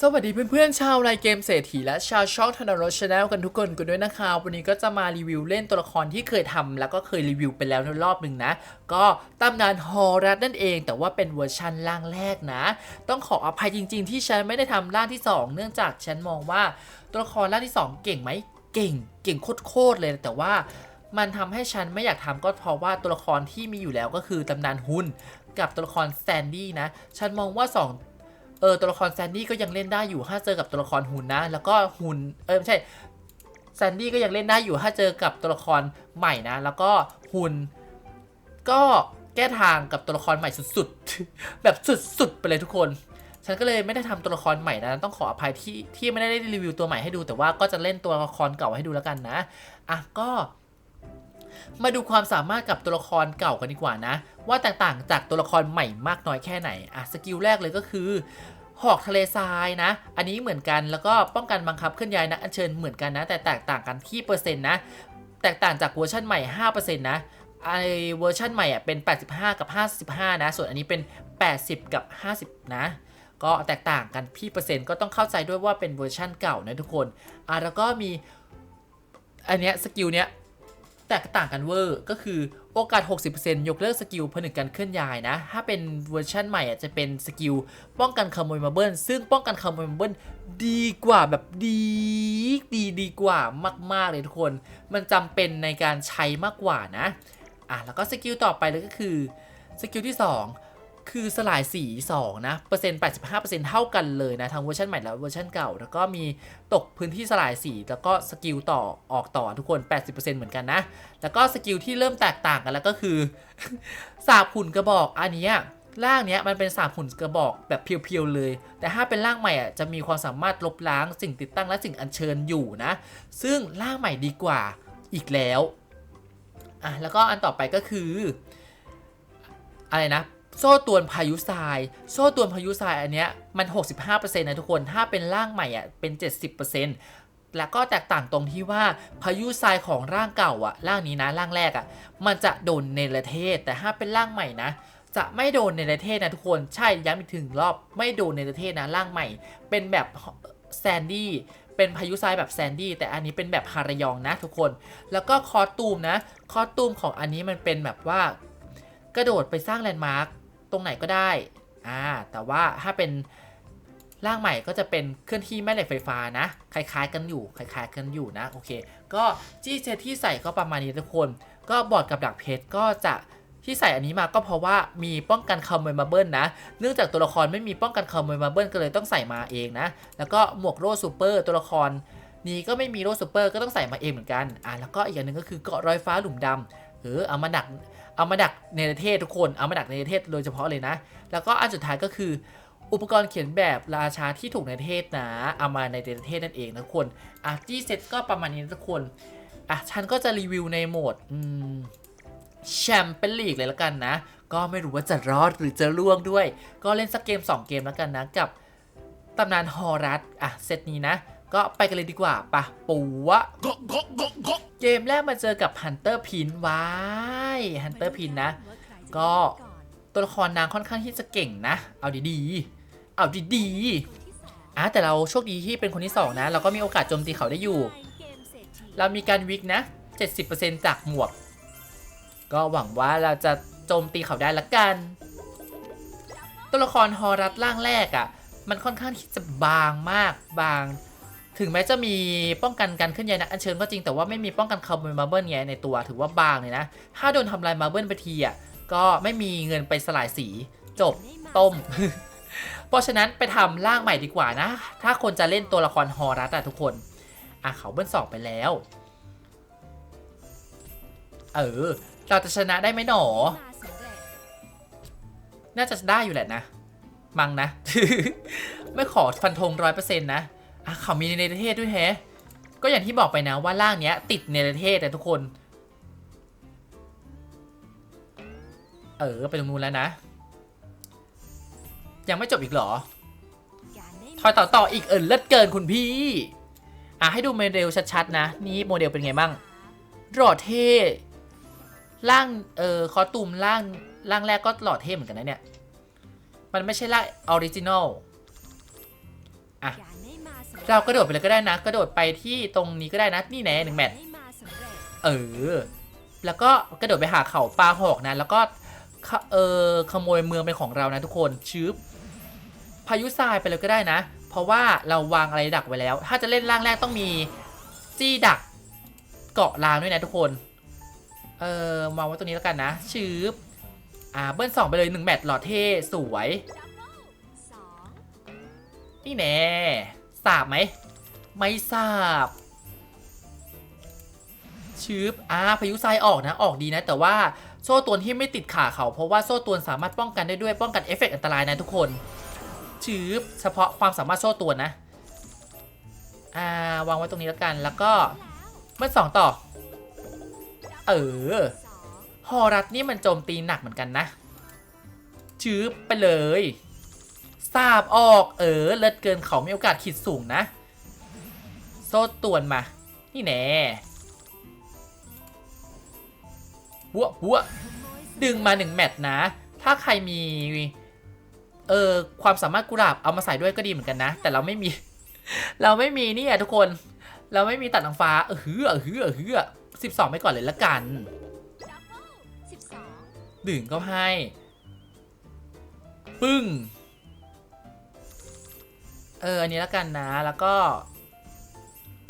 สวัสดีเพื่อนๆชาวไลน์เกมเศรษฐีและชาวช่องธนารชาแนลกันทุกคนกันด้วยนะคะวันนี้ก็จะมารีวิวเล่นตัวละครที่เคยทำแล้วก็เคยรีวิวไปแล้วในรอบหนึ่งนะ ก็ตำนานฮอรัสนั่นเอง แต่ว่าเป็นเวอร์ชันล่างแรกนะ ต้องขออภัยจริง ๆ ที่ฉันไม่ได้ทำร่างที่ 2 เนื่องจากฉันมองว่าตัวละครร่างที่ 2 เก่งไหมเก่ง เก่งโคตรๆเลยแต่ว่ามันทำให้ฉันไม่อยากทำก็เพราะว่าตัวละครที่มีอยู่แล้วก็คือตำนานฮุนกับตัวละครแซนดี้นะ ฉันมองว่าสอง เออตัวละครแซนดี้ก็ยังเล่นได้อยู่ถ้าเจอกับตัวละครหุ่นนะ แล้วก็หุ่นเออไม่ใช่แซนดี้ก็ยังเล่นได้อยู่ถ้าเจอกับตัวละครใหม่นะ แล้วก็หุ่นก็แก้ทางกับตัวละครใหม่สุดๆ แบบสุดๆไปเลยทุกคน ฉันก็เลยไม่ได้ทำตัวละครใหม่นะ ต้องขออภัยที่ที่ไม่ได้รีวิวตัวใหม่ให้ดู แต่ว่าก็จะเล่นตัวละครเก่าให้ดูแล้วกันนะ อะก็ มาดูความสามารถกับตัวละครเก่ากันดีกว่านะ ว่าแตกต่างจากตัวละครใหม่มากน้อยแค่ไหน อะสกิลแรกเลยก็คือ หอกทะเลทรายนะ อันนี้เหมือนกันแล้วก็ป้องกันบังคับเคลื่อนย้ายนะอัญเชิญเหมือนกันนะ แต่แตกต่างกันที่เปอร์เซ็นต์นะ แตกต่างจากเวอร์ชันใหม่ 5%นะไอเวอร์ชันใหม่อะเป็น 85 กับ 55 นะ ส่วนอันนี้เป็น 80 กับ 50 นะก็แตกต่างกันพี่เปอร์เซ็นต์ก็ต้องเข้าใจด้วยว่าเป็นเวอร์ชันเก่านะทุกคน อะแล้วก็มี อันเนี้ยสกิลเนี้ย แตกต่างกันเวอร์ก็คือโอกาส 60%ยกเลิกสกิลผนึกการเคลื่อนย้ายนะ ถ้าเป็นเวอร์ชันใหม่อะจะเป็นสกิลป้องกันขโมยมาเบิลซึ่งป้องกันขโมยมาเบิลดีกว่าแบบดีดีดีกว่ามาก ๆ เลยทุกคน มันจำเป็นในการใช้มากกว่านะ อะ แล้วก็สกิลต่อไปเลยก็คือสกิลที่ 2 คือสลายสี 2 นะ เปอร์เซ็นต์ 85 เท่ากันเลยนะ ทั้งเวอร์ชันใหม่และเวอร์ชันเก่า แล้วก็มีตกพื้นที่สลายสี แล้วก็สกิลต่อออกต่อทุกคน 80%เหมือนกันนะ แล้วก็สกิลที่เริ่มแตกต่างกันแล้วก็คือสาบหุ่นกระบอกอันนี้ร่างเนี้ยมันเป็นสาบหุ่นกระบอกแบบเพียวๆเลย แต่ถ้าเป็นร่างใหม่อะจะมีความสามารถลบล้างสิ่งติดตั้งและสิ่งอัญเชิญอยู่นะ ซึ่งร่างใหม่ดีกว่าอีกแล้วอะแล้วก็อันต่อไปก็คืออะไรนะ โซ่ตวนพายุทราย โซ่ตวนพายุทรายอันเนี้ยมัน 65%นะทุกคน ถ้าเป็นร่างใหม่อะเป็น 70%แล้วก็แตกต่างตรงที่ว่าพายุทรายของร่างเก่าอะร่างนี้นะร่างแรกอะมันจะโดนเนรเทศ แต่ถ้าเป็นร่างใหม่นะจะไม่โดนเนรเทศนะทุกคนใช่ย้ำอีกถึงรอบไม่โดนเนรเทศนะร่างใหม่ เป็นแบบแซนดี้เป็นพายุทรายแบบแซนดี้แต่อันนี้เป็นแบบฮารยองนะทุกคน แล้วก็คอตูมนะ คอตูมของอันนี้มันเป็นแบบว่ากระโดดไปสร้างแลนด์มาร์ค ตรงไหนก็ได้อ่าแต่ว่าถ้าเป็นร่างใหม่ก็จะเป็นเคลื่อนที่แม่เหล็กไฟฟ้านะ คล้ายๆ กันอยู่ คล้ายๆ กันอยู่นะ โอเค ก็จี้เจที่ใส่ก็ประมาณนี้ทุกคน ก็บอร์ดกับดักเพชรก็จะที่ใส่อันนี้มาก็เพราะว่ามีป้องกันคาร์มมาเบิลนะ เนื่องจากตัวละครไม่มีป้องกันคาร์มมาเบิลก็เลยต้องใส่มาเองนะ แล้วก็หมวกโร่ซูเปอร์ตัวละครนี้ก็ไม่มีโร่ซูเปอร์ก็ต้องใส่มาเองเหมือนกัน อ่าแล้วก็อีกอย่างหนึ่งก็คือเกาะรอยฟ้าหลุมดำเออเอามาดัก เอามาดักในประเทศทุกคนเอามาดักในประเทศโดยเฉพาะเลยนะ แล้วก็อันสุดท้ายก็คือ อุปกรณ์เขียนแบบราชาที่ถูกในประเทศนะเอามาในประเทศนั่นเองนะทุกคนอะจี้เซ็ตก็ประมาณนี้นะทุกคนอะฉันก็จะรีวิวในโหมดแชมเปี้ยนลีกเลยละกันนะ ก็ไม่รู้ว่าจะรอดหรือจะล่วงด้วย ก็เล่นสักเกม 2 เกมแล้วกันนะกับตำนานฮอรัสอะเซตนี้นะ ก็ไปกันเลยดีกว่าปะปูวะเกมแรกมาเจอกับฮันเตอร์พินว้ายฮันเตอร์พินนะ ก็ตัวละครนางค่อนข้างที่จะเก่งนะ เอาดีๆ เอาดีๆอะแต่เราโชคดีที่เป็นคนที่สองนะ เราก็มีโอกาสโจมตีเขาได้อยู่ เรามีการวิกนะ 70%จากหมวก ก็หวังว่าเราจะโจมตีเขาได้ละกัน ตัวละครฮอรัสร่างแรกอะ่ะ มันค่อนข้างที่จะบางมากบาง ถึงแม้จะมีป้องกันการเคลื่อนย้ายนักอัญเชิญก็จริงแต่ว่าไม่มีป้องกันคาร์บอนมาร์เบิลไงในตัวถือว่าบางเลยนะ ถ้าโดนทำลายมาร์เบิลไปทีอะก็ไม่มีเงินไปสลายสีจบต้ม เพราะฉะนั้นไปทำร่างใหม่ดีกว่านะ ถ้าคนจะเล่นตัวละครฮอรัสอะทุกคน อะเขาเบิ้ลสองไปแล้ว เออ เราจะชนะได้ไหมหนอ น่าจะได้อยู่แหละนะ มังนะ ไม่ขอฟันธงร้อยเปอร์เซ็นต์นะ อะเขามีในประเทศด้วยแฮะก็อย่างที่บอกไปนะว่าร่างเนี้ย ติดในประเทศแต่ทุกคน เออไปตรงนู้นแล้วนะ ยังไม่จบอีกเหรอถอยต่อต่ออีกเออเลิศเกินคุณพี่ อะให้ดูโมเดลชัดๆนะ นี่โมเดลเป็นไงบ้างหล่อเท่ร่างเออคอตูมร่างร่างแรกก็หล่อเท่เหมือนกันนะเนี่ย มันไม่ใช่ร่างออริจินอลอะ เรากระโดดไปเลยก็ได้นะ กระโดดไปที่ตรงนี้ก็ได้นะ นี่แน่หนึ่งแมตช์เร็จเออ แล้วก็กระโดดไปหาเขาปลาหอกนะ แล้วก็เออขโมยเมืองเป็นของเรานะทุกคนชืบพายุทรายไปเลยก็ได้นะ เพราะว่าเราวางอะไรดักไว้แล้ว ถ้าจะเล่นร่างแรกต้องมีจี้ดักเกาะรางด้วยนะทุกคน เออมองไว้ตรงนี้แล้วกันนะชืบอ่าเบิ้ลสองไปเลยหนึ่งแมตช์หล่อเท่สวย นี่แน่ สาบไหม ไม่สาบชืบอ่าพายุทรายออกนะ ออกดีนะ แต่ว่าโซ่ตรวนที่ไม่ติดขาเขา เพราะว่าโซ่ตรวนสามารถป้องกันได้ด้วย ป้องกันเอฟเฟกต์อันตรายนะทุกคนชืบเฉพาะความสามารถโซ่ตรวนนะ อ่า วางไว้ตรงนี้แล้วกัน แล้วก็เมื่อสองต่อ เออสองฮอรัสนี่มันโจมตีหนักเหมือนกันนะชืบไปเลย สาบออกเออ เลิศเกินเขามีโอกาสขีดสูงนะ โซ่ตวนมา นี่แน่บัวบัวขโมยสำเร็จดึงมาหนึ่งแมตช์นะ ถ้าใครมีเออความสามารถกุหลาบเอามาใส่ด้วยก็ดีเหมือนกันนะ แต่เราไม่มี เราไม่มีนี่อะทุกคน เราไม่มีตัดนางฟ้าเออฮือเออฮือเออฮือสิบสองไปก่อนเลยละกันสิบสองดื่มก็ให้ ปึ้ง เอออันนี้แล้วกันนะ แล้วก็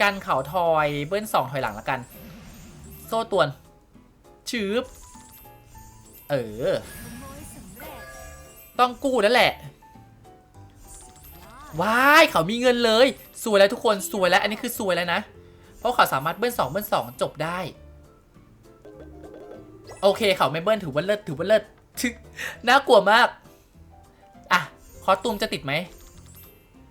กันเข่าทอยเบิ้ลสองถอยหลังแล้วกัน โซ่ตวนชืบเออ ต้องกู้แล้วแหละ ว้าย เขามีเงินเลย สวยแล้วทุกคนสวยแล้ว อันนี้คือสวยแล้วนะ เพราะเขาสามารถเบิ้ลสองเบิ้ลสองจบได้ โอเคเขาไม่เบิ้ลถือว่าเลิศถือว่าเลิศน่ากลัวมาก อะ คอตูมจะติดไหม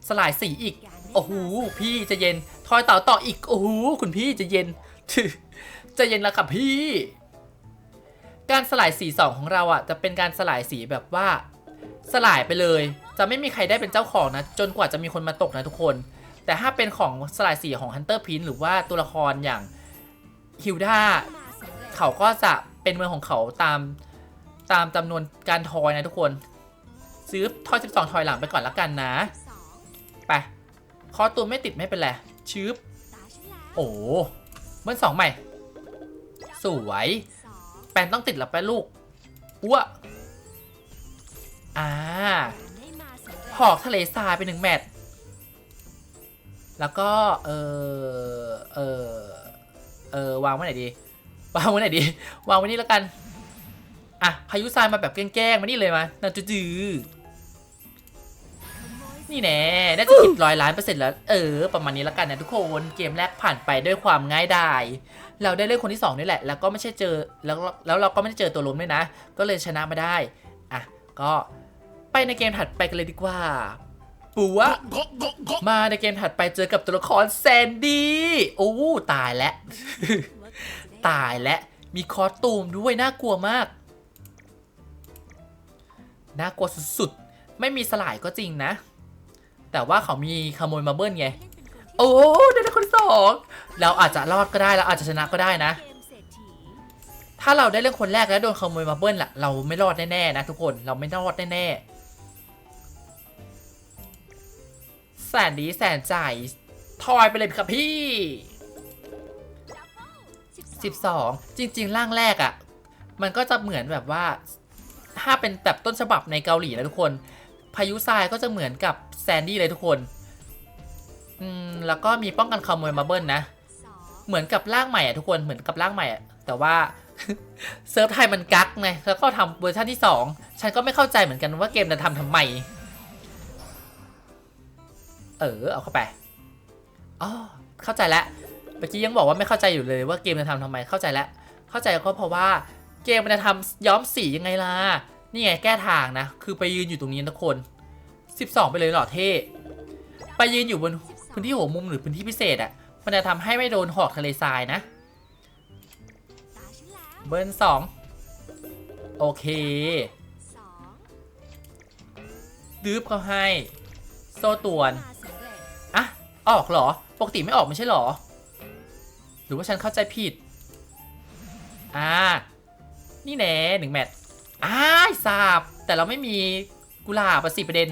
สลายสีอีก โอ้โห พี่จะเย็น ทอยเต่าต่ออีก โอ้โห คุณพี่จะเย็น จะเย็นแล้วค่ะพี่ การสลายสีสองของเราอะ จะเป็นการสลายสีแบบว่า สลายไปเลย จะไม่มีใครได้เป็นเจ้าของนะ จนกว่าจะมีคนมาตกนะทุกคน แต่ถ้าเป็นของสลายสีของ Hunter p r i n c e หรือว่าตัวละครอย่างฮิวดามาเขาก็จะเป็นเมืองของเขาตามตามจำนวนการทอยนะทุกคน ซื้อทอย 12 ทอยหลังไปก่อนละกันนะ ไป คอตัวไม่ติดไม่เป็นไรชืบตาฉันแล้วโอ้เมื่อสองใหม่ สวย แปนต้องติดแล้วไปลูกอ้วอ่าอย่าได้มาสำเร็จหอกทะเลทรายไปหนึ่งแมตช์แล้วก็ เออเออเออวางไว้ไหนดี วางไว้ไหนดี วางไว้นี่แล้วกัน อะ พายุทรายมาแบบแกล้งๆมานี่เลยมานาจือขโมยๆ นี่แน่น่าจะคิดร้อยล้านเปอร์เซ็นต์แล้ว เออ ประมาณนี้แล้วกันนะทุกคน เกมแรกผ่านไปด้วยความง่ายดาย เราได้เล่นคนที่สองนี่แหละ แล้วก็ไม่ใช่เจอ แล้วแล้วเราก็ไม่ได้เจอตัวล้มด้วยนะ ก็เลยชนะมาได้ อะ ก็ไปในเกมถัดไปกันเลยดีกว่า ปัว มาในเกมถัดไปเจอกับตัวละครแซนดี้โอ้ตายแล้วว่าจะได้ตายแล้ว มีคอสตูมด้วยน่ากลัวมาก น่ากลัวสุดๆ ไม่มีสลายก็จริงนะ แต่ว่าเขามีขโมยมาเบิ้ลไง โอ้ได้เป็นคนสองเราอาจจะรอดก็ได้เราอาจจะชนะก็ได้นะ ถ้าเราได้เล่นคนแรกแล้วโดนขโมยมาเบิ้ลล่ะเราไม่รอดแน่ๆนะทุกคนเราไม่รอดแน่ๆแสนดีแสนใจทอยไปเลยครับพี่สิบสอง12 จริง ๆ ร่างแรกอะ่ะ มันก็จะเหมือนแบบว่า ถ้าเป็นแบบต้นฉบับในเกาหลีนะทุกคน พายุทรายก็จะเหมือนกับแซนดี้เลยทุกคนอืมแล้วก็มีป้องกันขโมยมาเบิลนะ เหมือนกับร่างใหม่อะทุกคนเหมือนกับร่างใหม่อะแต่ว่าเซิร์ฟไทยมันกักไงแล้วก็ทำเวอร์ชันที่ 2 ฉันก็ไม่เข้าใจเหมือนกันว่าเกมจะทำทำไม เออเอาเข้าไปอ๋อเข้าใจแล้วเมื่อกี้ยังบอกว่าไม่เข้าใจอยู่เลยว่าเกมจะทำทำไมเข้าใจแล้ว เข้าใจก็เพราะว่าเกมมันจะทำย้อมสียังไงล่ะ นี่ไงแก้ทางนะ คือไปยืนอยู่ตรงนี้ทุกคน 12 ไปเลยเหรอเท่ ไปยืนอยู่บนพื้นที่หัวมุมหรือพื้นที่พิเศษอะมันจะทำให้ไม่โดนหอกทะเลทรายนะ เบิร์สองโอเคดื้บเขาให้ โซ่ตวนอะออกเหรอ ปกติไม่ออกไม่ใช่หรอ หรือว่าฉันเข้าใจผิด อ่า นี่แน่หนึ่งแมตช์ อ้าสาบ แต่เราไม่มีกุหลาบอะสิประเด็น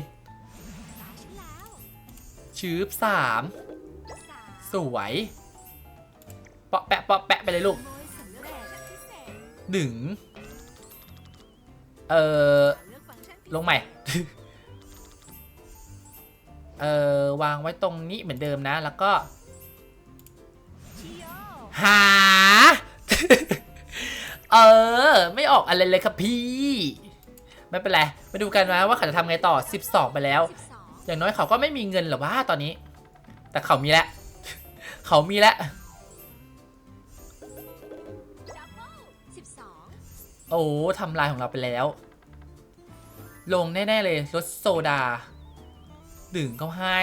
ชืบสามสาม สวยเปาะแปะเปาะแปะไปเลยลูกหนึ่งเออเลือกฟังก์ชันพิเศษลงใหม่ เออวางไว้ตรงนี้เหมือนเดิมนะ แล้วก็ หา เออ ไม่ออกอะไรเลยครับพี่ ไม่เป็นไร มาดูกันนะว่าเขาจะทำไงต่อ 12 ไปแล้ว อย่างน้อยเขาก็ไม่มีเงินหรอว่าตอนนี้ แต่เขามีแล้ว เขามีแล้ว โอ้ทำลายของเราไปแล้ว ลงแน่ ๆ เลยรสโซดา ดื่มก็ให้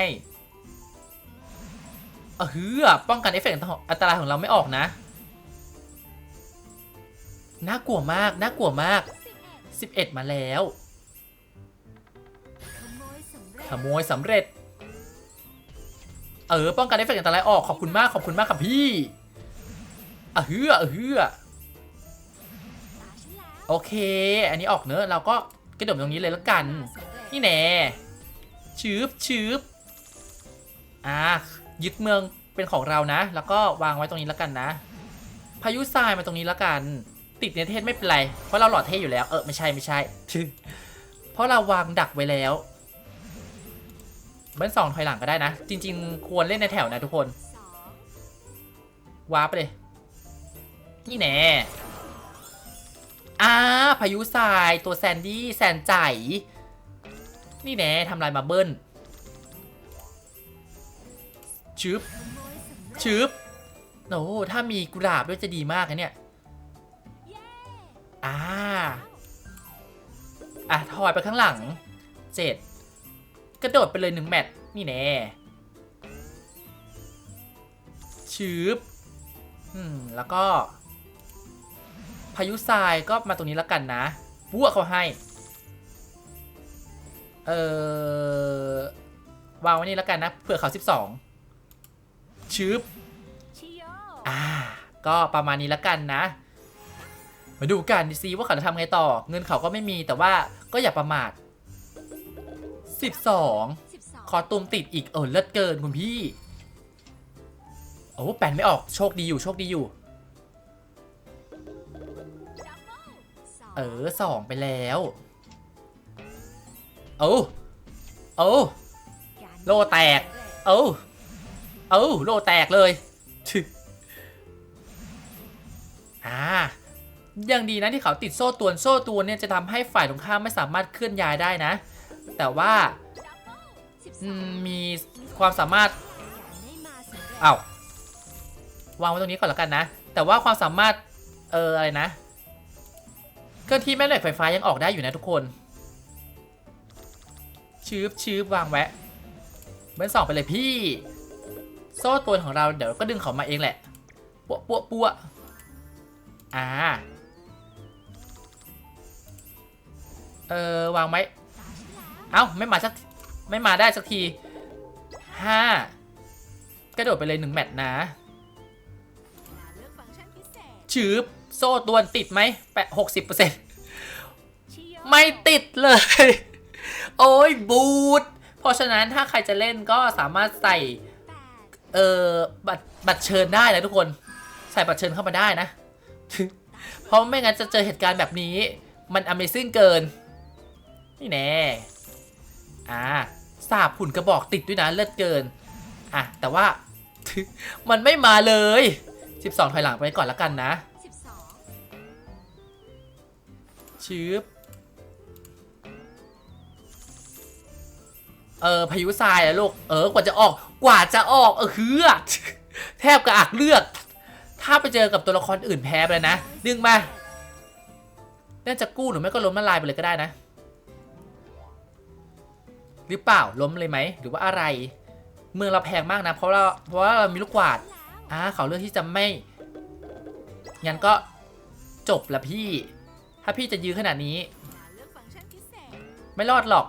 เออฮือป้องกันเอฟเฟกต์อันตรายของเราไม่ออกนะ น่ากลัวมาก น่ากลัวมากสิบเอ็ด11 มาแล้ว ขโมยสำเร็จ เออ ป้องกันเอฟเฟกต์อันตรายออก ขอบคุณมาก ขอบคุณมากครับพี่เออฮือเออฮือโอเค อันนี้ออกเนอะเราก็กระโดดตรงนี้เลยแล้วกัน นี่แน่ชืบชืบอะยึดเมืองเป็นของเรานะ แล้วก็วางไว้ตรงนี้แล้วกันนะ พายุทรายมาตรงนี้แล้วกัน ติดเนเทศไม่เป็นไร เพราะเราหลอดเทศอยู่แล้ว เออไม่ใช่ไม่ใช่เพราะเราวางดักไว้แล้ว เบิ้ลสองถอยหลังก็ได้นะ จริง ๆ ควรเล่นในแถวนะทุกคนสองวาร์ปไปเลย นี่แน่อ่าพายุทรายตัวแซนดี้แซนใจ นี่แน่ทำลายมาเบิ้ลชึบขโมยสำเร็จชึบโอ้ถ้ามีกุหลาบด้วยจะดีมากนะเนี่ยเย้ อ่า อะ ถอยไปข้างหลังเจ็ดกระโดดไปเลยหนึ่งแมตช์นี่แน่ชืบอืม แล้วก็ พายุทรายก็มาตรงนี้แล้วกันนะบัวเขาให้ เออวางไว้นี่แล้วกันนะ เผื่อเขา12ชืบชิโยอ่า ก็ประมาณนี้แล้วกันนะ มาดูกันดิซีว่าเขาจะทำไงต่อ เงินเขาก็ไม่มีแต่ว่าก็อย่าประมาท 12สิบสองคอตูมติดอีกเออเลิศเกินคุณพี่ โอ้แปลนไม่ออกโชคดีอยู่โชคดีอยู่ดับเบิลสองเออสองไปแล้วโอ้โอ้การโล่แตกโอ้โอ้โลแตกเลยชึอ่า ยังดีนะที่เขาติดโซ่ตวนโซ่ตวนเนี่ยจะทำให้ฝ่ายตรงข้ามไม่สามารถเคลื่อนย้ายได้นะ แต่ว่ามีความสามารถการได้มาสำเร็จอ้าววางไว้ตรงนี้ก่อนแล้วกันนะ แต่ว่าความสามารถเอออะไรนะเคลื่อนที่แม่เหล็กไฟฟ้ายังออกได้อยู่นะทุกคนชืบชืบวางแวะเบอร์สองไปเลยพี่ โซ่ตัวของเราเดี๋ยวก็ดึงเขามาเองแหละปัวปัวปัวอ่า เออวางไว้เอ้าไม่มาสักไม่มาได้สักทีห้ากระโดดไปเลยหนึ่งแมตช์นะชืบโซ่ตัวนติดไหมแปะหกสิบเปอร์เซ็นต์ไม่ติดเลย โอ้ยบูดเพราะฉะนั้นถ้าใครจะเล่นก็สามารถใส่เออบัตรบัตรเชิญได้นะทุกคน ใส่บัตรเชิญเข้ามาได้นะ เพราะไม่งั้นจะเจอเหตุการณ์แบบนี้ มัน Amazing เกิน นี่แน่อ่าสาบหุ่นกระบอกติดด้วยนะเลิศเกิน อะ แต่ว่า มันไม่มาเลย 12 ถอยหลังไปก่อนละกันนะสิบสองชืบเออพายุทรายอะลูก เออกว่าจะออก กว่าจะออกเออเฮือแทบกระอักเลือด ถ้าไปเจอกับตัวละครอื่นแพ้ไปเลยนะ ดึงมา น่าจะกู้หรือไม่ก็ล้มละลายไปเลยก็ได้นะ หรือเปล่าล้มเลยไหมหรือว่าอะไร เมืองเราแพงมากนะ เพราะเราเพราะว่าเรามีลูกกวาดอ่าเขาเลือกที่จะไม่งั้นก็จบละพี่ ถ้าพี่จะยื้อขนาดนี้ ไม่รอดหรอก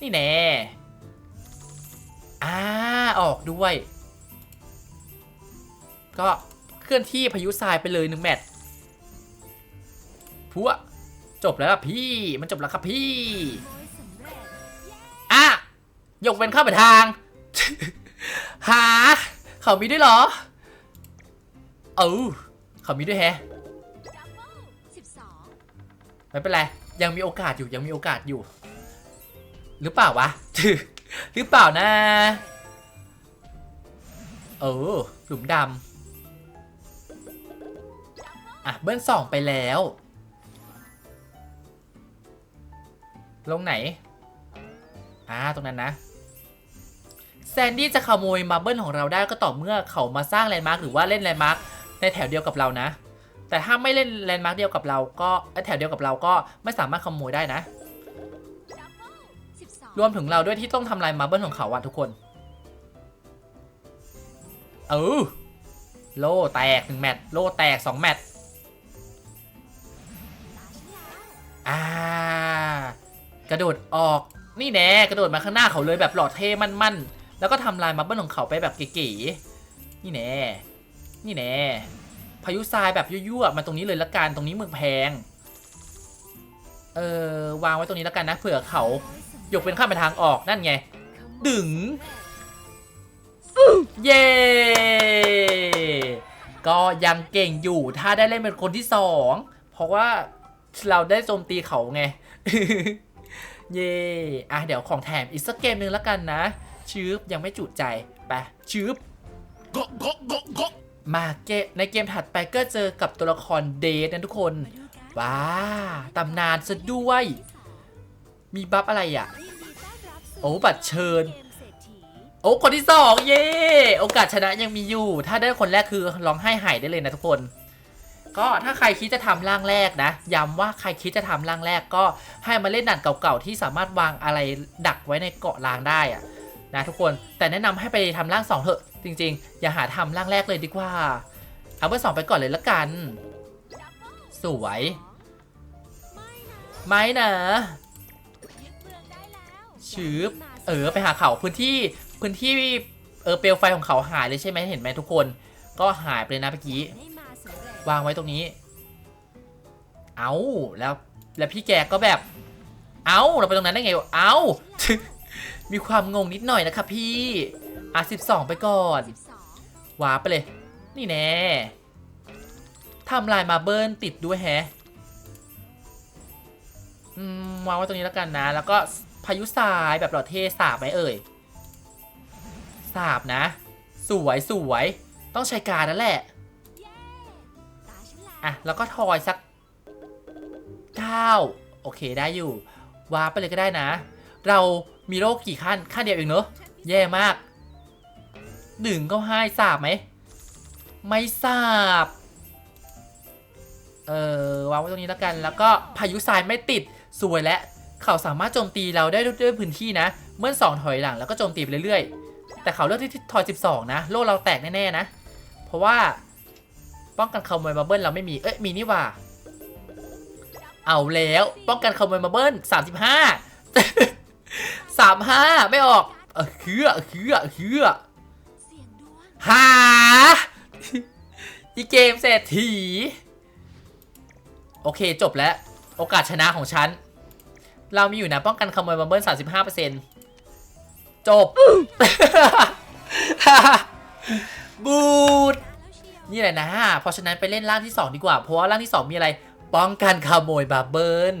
นี่แน่อ่าออกด้วย ก็เคลื่อนที่พายุทรายไปเลยหนึ่งแมตช์พัวจบแล้วล่ะพี่ มันจบแล้วครับพี่ ยสำเร็จเย้อะยกเป็นข้าไปทาง หา เขามีด้วยเหรอ เออเขามีด้วยแฮะไม่เป็นไร ยังมีโอกาสอยู่ยังมีโอกาสอยู่ หรือเปล่าวะ หรือเปล่านะเออหลุมดำอะ เบิ้ลสองไปแล้ว ลงไหน อ่า ตรงนั้นนะ แซนดี้จะขโมยมาเบิลของเราได้ก็ต่อเมื่อเขามาสร้างแลนด์มาร์คหรือว่าเล่นแลนด์มาร์คในแถวเดียวกับเรานะ แต่ถ้าไม่เล่นแลนด์มาร์คเดียวกับเราก็เอ้ยแถวเดียวกับเราก็ไม่สามารถขโมยได้นะ รวมถึงเราด้วยที่ต้องทำลายมาเบิลของเขาอะทุกคนเออโล่แตกหนึ่งแมตช์โล่แตกสองแมตช์อ่ากระโดดออกนี่แน่กระโดดมาข้างหน้าเขาเลยแบบหล่อเท่มั่นๆ แล้วก็ทำลายมาเบิ้ลของเขาไปแบบเก๋ๆนี่แน่นี่แน่พายุทรายแบบยั่วๆมาตรงนี้เลยละกันตรงนี้เมืองแพงเออวางไว้ตรงนี้แล้วกันนะเผื่อเขายกเป็นข้ามไปทางออกนั่นไง ดึงเย้ก็ยังเก่งอยู่ถ้าได้เล่นเป็นคนที่สองเพราะว่าเราได้โจมตีเขาไง เย่อะเดี๋ยวของแถมอีกสักเกมหนึ่งแล้วกันนะ ชืบยังไม่จุใจไปชืบมาเกมในเกมถัดไปก็เจอกับตัวละครเดทนะทุกคนมาดูกันว้าตำนานซะด้วย มีบัฟอะไรอะยินดีต้อนรับสู่โอ้บัตรเชิญเกมเศรษฐีโอ้คนที่สองเย่โอกาสชนะยังมีอยู่ ถ้าได้คนแรกคือร้องไห้หายได้เลยนะทุกคน ก็ถ้าใครคิดจะทำร่างแรกนะ ย้ำว่าใครคิดจะทำร่างแรกก็ให้มาเล่นด่านเก่าๆที่สามารถวางอะไรดักไว้ในเกาะรางได้อะ นะทุกคนแต่แนะนำให้ไปทำร่างสองเถอะจริง ๆ อย่าหาทำร่างแรกเลยดีกว่า เอาเบอร์สองไปก่อนเลยละกัน สวย ไม่นะไหมนะยึดเมืองได้แล้วชืบเออไปหาเขาพื้นที่พื้นที่เออเปลวไฟของเขาหายเลยใช่ไหมเห็นไหมทุกคน ก็หายไปเลยนะเมื่อกี้วางไว้ตรงนี้ เอาแล้วแล้วพี่แกก็แบบ เอาเราไปตรงนั้นได้ไง เอา มีความงงนิดหน่อยนะครับพี่ อะสิบสองไปก่อนสิบสองวาร์ปไปเลย นี่แน่ทำลายมาเบิลติดด้วยแฮะอืมวางไว้ตรงนี้แล้วกันนะ แล้วก็พายุทรายแบบหลอดเทสาบไหมเอ่ยสาบนะ สวยสวยต้องใช้การนั่นแหละเย้ตาฉันแล้วอะแล้วก็ทอยสัก9โอเคได้อยู่วาร์ปไปเลยก็ได้นะ เรา มีโรคกี่ขั้นขั้นเดียวเองเนอะแย่มากหนึ่งก็ให้สาบไหม ไม่สาบเออวางไว้ตรงนี้แล้วกัน แล้วก็พายุทรายไม่ติดสวยและ เขาสามารถโจมตีเราได้ด้วยพื้นที่นะ เมื่อสองถอยหลังแล้วก็โจมตีไปเรื่อยๆ แต่เขาเลือกที่ถอย 12 นะ โล่เราแตกแน่ๆนะ เพราะว่าป้องกันขโมยมาเบิ้ลเราไม่มี เอ้ยมีนี่ว่า เอาแล้วป้องกันขโมยมาเบิ้ล35 35ไม่ออกเออเฮือเฮือเฮือหาอีเกมเศรษฐีโอเคจบแล้ว โอกาสชนะของฉัน เรามีอยู่นะป้องกันขโมยมเบิ้ล35%จบ บูดแล้วเชียวนี่แหละนะ เพราะฉะนั้นไปเล่นร่างที่2ดีกว่า เพราะว่าร่างที่2มีอะไร ป้องกันขโมยบาเบิล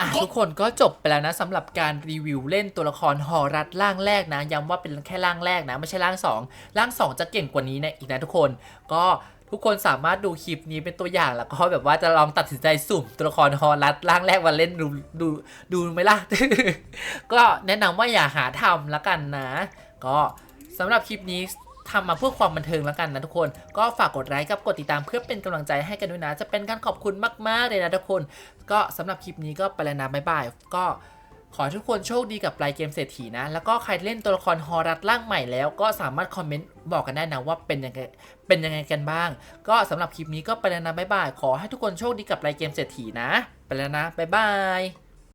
อะทุกคนก็จบไปแล้วนะสำหรับการรีวิวเล่นตัวละครฮอรัสร่างแรกนะย้ำว่าเป็นแค่ร่างแรกนะ ไม่ใช่ร่าง 2 ร่าง 2 จะเก่งกว่านี้นะอีกนะทุกคนก็ทุกคนสามารถดูคลิปนี้เป็นตัวอย่างแล้วก็แบบว่าจะลองตัดสินใจสุ่มตัวละครฮอรัสร่างแรกมาเล่นดูดูดูไหมล่ะ ก็แนะนำว่าอย่าหาทำละกันนะ ก็สำหรับคลิปนี้ ทำมาเพื่อความบันเทิงแล้วกันนะทุกคน ก็ฝากกดไลค์กับกดติดตามเพื่อเป็นกำลังใจให้กันด้วยนะ จะเป็นการขอบคุณมากๆเลยนะทุกคน ก็สำหรับคลิปนี้ก็ไปแล้วนะบ๊ายบายก็ขอทุกคนโชคดีกับปลายเกมเศรษฐีนะ แล้วก็ใครเล่นตัวละครฮอรัสร่างใหม่แล้วก็สามารถคอมเมนต์บอกกันได้นะว่าเป็นยังไงเป็นยังไงกันบ้าง ก็สำหรับคลิปนี้ก็ไปแล้วนะบ๊ายบาย ขอให้ทุกคนโชคดีกับปลายเกมเศรษฐีนะ ไปแล้วนะบ๊ายบาย